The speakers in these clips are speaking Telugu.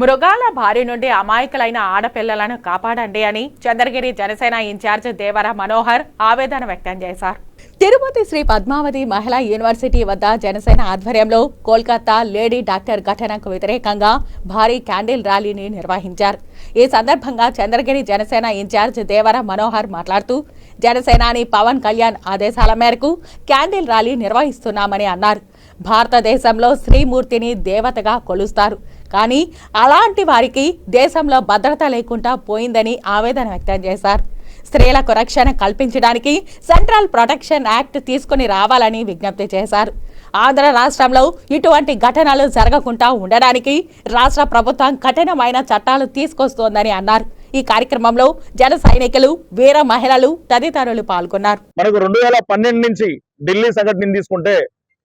మృగాల భార్య నుండి అమాయకులైన ఆడపిల్లలను కాపాడండి అని చంద్రగిరి జనసేన ఇన్ఛార్జ్ దేవర మనోహర్ ఆవేదన వ్యక్తం చేశారు. తిరుపతి శ్రీ పద్మావతి మహిళా యూనివర్సిటీ వద్ద జనసేన ఆధ్వర్యంలో కోల్కతా లేడీ డాక్టర్ ఘటనకు వ్యతిరేకంగా భారీ క్యాండిల్ ర్యాలీని నిర్వహించారు. ఈ సందర్భంగా చంద్రగిరి జనసేన ఇన్ఛార్జ్ దేవర మనోహర్ మాట్లాడుతూ జనసేనాని పవన్ కళ్యాణ్ ఆదేశాల మేరకు క్యాండిల్ ర్యాలీ నిర్వహిస్తున్నామని అన్నారు. భారతదేశంలో శ్రీమూర్తిని దేవతగా కొలుస్తారు. కానీ అలాంటి వారికి దేశంలో భద్రత లేకుండా పోయిందని ఆవేదన వ్యక్తం చేశారు. స్త్రీలకు రక్షణ కల్పించడానికి సెంట్రల్ ప్రొటెక్షన్ యాక్ట్ తీసుకుని రావాలని విజ్ఞప్తి చేశారు. ఆంధ్ర రాష్ట్రంలో ఇటువంటి ఘటనలు జరగకుండా ఉండడానికి రాష్ట్ర ప్రభుత్వం కఠినమైన చట్టాలు తీసుకొస్తోందని అన్నారు. ఈ కార్యక్రమంలో జన సైనికులు వీర మహిళలు తదితరులు పాల్గొన్నారు. మనకు రెండు వేల పన్నెండు నుంచి ఢిల్లీ సంఘటన తీసుకుంటే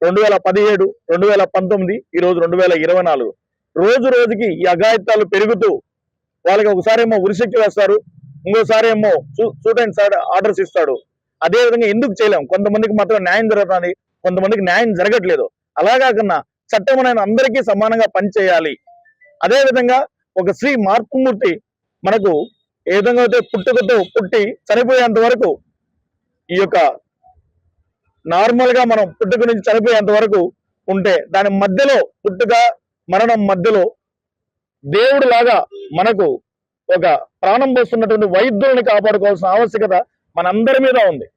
రెండు వేల పదిహేడు రెండు వేల పంతొమ్మిది ఈ రోజు రెండు వేల ఇరవై నాలుగు. రోజు రోజుకి ఈ అఘాయిత్యాలు పెరుగుతూ వాళ్ళకి ఒకసారి ఏమో ఉరిశక్తి వేస్తారు ఇంకోసారి ఏమో సూట్ అండ్ ఆర్డర్స్ ఇస్తాడు. అదే విధంగా ఎందుకు చేయలేం? కొంతమందికి మాత్రం న్యాయం జరుగుతుంది కొంతమందికి న్యాయం జరగట్లేదు. అలా కాకుండా చట్టం అనేది అందరికీ సమానంగా పనిచేయాలి. అదే విధంగా ఒక స్త్రీ మార్పుమూర్తి మనకు ఏ విధంగా అయితే పుట్టుకతో పుట్టి చనిపోయేంత వరకు ఈ యొక్క నార్మల్గా మనం పుట్టుక నుంచి చనిపోయేంత వరకు ఉంటే దాని మధ్యలో పుట్టుక మరణం మధ్యలో దేవుడు లాగా మనకు ఒక ప్రాణం పోస్తున్నటువంటి వైద్యుల్ని కాపాడుకోవాల్సిన ఆవశ్యకత మనందరి మీద ఉంది.